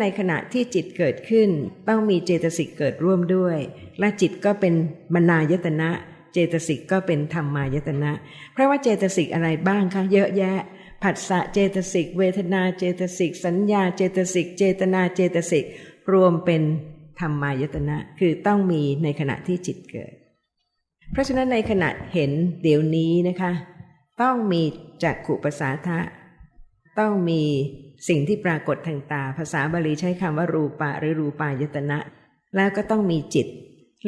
ในขณะที่จิตเกิดขึ้น ต้องมีเจตสิกเกิดร่วมด้วย และจิตก็เป็นมนายตนะเจตสิกก็เป็นธรรมายตนะ เพราะว่าเจตสิกอะไรบ้างคะเยอะแยะ ผัสสะเจตสิก เวทนาเจตสิก สัญญาเจตสิก เจตนาเจตสิก รวมเป็นธรรมายตนะ คือต้องมีในขณะที่จิตเกิด เพราะฉะนั้นในขณะเห็นเดี๋ยวนี้นะคะ ต้องมีจักขุปสาทะ ต้องมีสิ่งที่ปรากฏทางตา ภาษาบาลีใช้คำว่ารูปะหรือรูปายตนะ แล้วก็ต้องมีจิต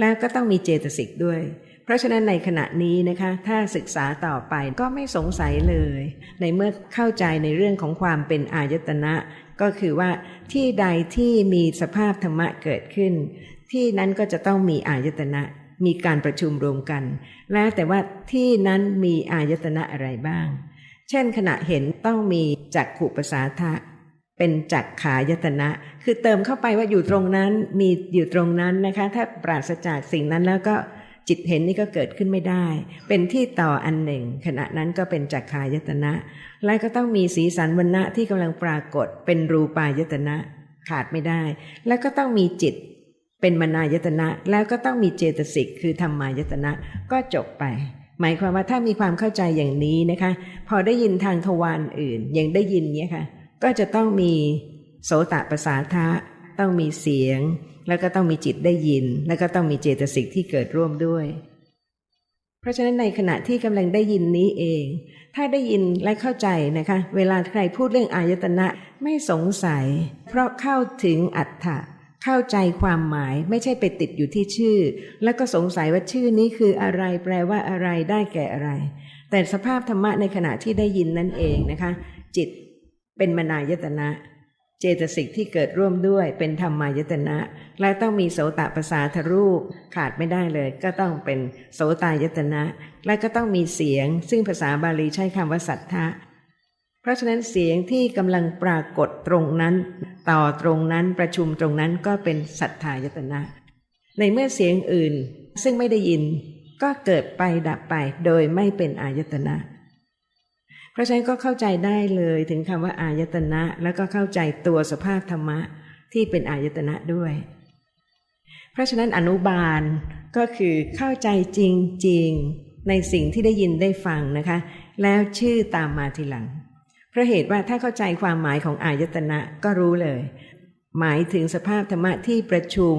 แล้วก็ต้องมีเจตสิกด้วย เพราะฉะนั้นในขณะนี้นะคะ ถ้าศึกษาต่อไปก็ไม่สงสัยเลย ในเมื่อเข้าใจในเรื่องของความเป็นอายตนะ ก็คือว่าที่ใดที่มีสภาพธรรมะเกิดขึ้น ที่นั้นก็จะต้องมีอายตนะมีการประชุมรวมกัน แล้วแต่ว่าที่นั้นมีอายตนะอะไรบ้าง เช่นขณะเห็นต้องมีจักขุปสาทะ เป็นจักขายตนะ คือเติมเข้าไปว่าอยู่ตรงนั้นมีอยู่ตรงนั้นนะคะ ถ้าปราศจากสิ่งนั้นแล้วก็จิตเห็นนี่ก็เกิดขึ้นไม่ได้ เป็นที่ต่ออันหนึ่ง ขณะนั้นก็เป็นจักขายตนะ และก็ต้องมีสีสันวันณะที่กำลังปรากฏ เป็นรูปายตนะขาดไม่ได้ แล้วก็ต้องมีจิตเป็นมนายตนะ แล้วก็ต้องมีเจตสิกคือธรรมายตนะก็จบไป หมายความว่าถ้ามีความเข้าใจอย่างนี้นะคะ พอได้ยินทางทวารอื่นยังได้ยินเนี้ยค่ะ ก็จะต้องมีโสตประสาทะต้องมีเสียง แล้วก็ต้องมีจิตได้ยิน แล้วก็ต้องมีเจตสิกที่เกิดร่วมด้วย เพราะฉะนั้นในขณะที่กำลังได้ยินนี้เอง ถ้าได้ยินและเข้าใจนะคะ เวลาใครพูดเรื่องอายตนะไม่สงสัย เพราะเข้าถึงอัตถะ เข้าใจความหมายไม่ใช่ไปติดอยู่ที่ชื่อ แล้วก็สงสัยว่าชื่อนี้คืออะไรแปลว่าอะไรได้แก่อะไร แต่สภาพธรรมะในขณะที่ได้ยินนั่นเองนะคะ จิตเป็นมนายตนะ เจตสิกที่เกิดร่วมด้วยเป็นธรรมายตนะ และต้องมีโสตประสาทรูปขาดไม่ได้เลย ก็ต้องเป็นโสตายตนะ และก็ต้องมีเสียง ซึ่งภาษาบาลีใช้คำว่าสัทธะ เพราะฉะนั้นเสียงที่กำลังปรากฏตรงนั้น ต่อตรงนั้นประชุมตรงนั้นก็เป็นสัทธายตนะ ในเมื่อเสียงอื่นซึ่งไม่ได้ยินก็เกิดไปดับไปโดยไม่เป็นอายตนะ เพราะฉะนั้นก็เข้าใจได้เลยถึงคำว่าอายตนะ แล้วก็เข้าใจตัวสภาพธรรมะที่เป็นอายตนะด้วย เพราะฉะนั้นอนุบาลก็คือเข้าใจจริงๆ ในสิ่งที่ได้ยินได้ฟังนะคะ แล้วชื่อตามมาทีหลัง พราะเหตุว่าถ้าเข้าใจความหมายของอายตนะก็รู้เลย หมายถึงสภาพธรรมะที่ประชุม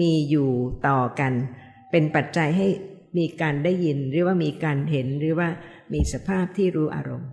มีอยู่ต่อกัน เป็นปัจจัยให้มีการได้ยินหรือว่ามีการเห็นหรือว่ามีสภาพที่รู้อารมณ์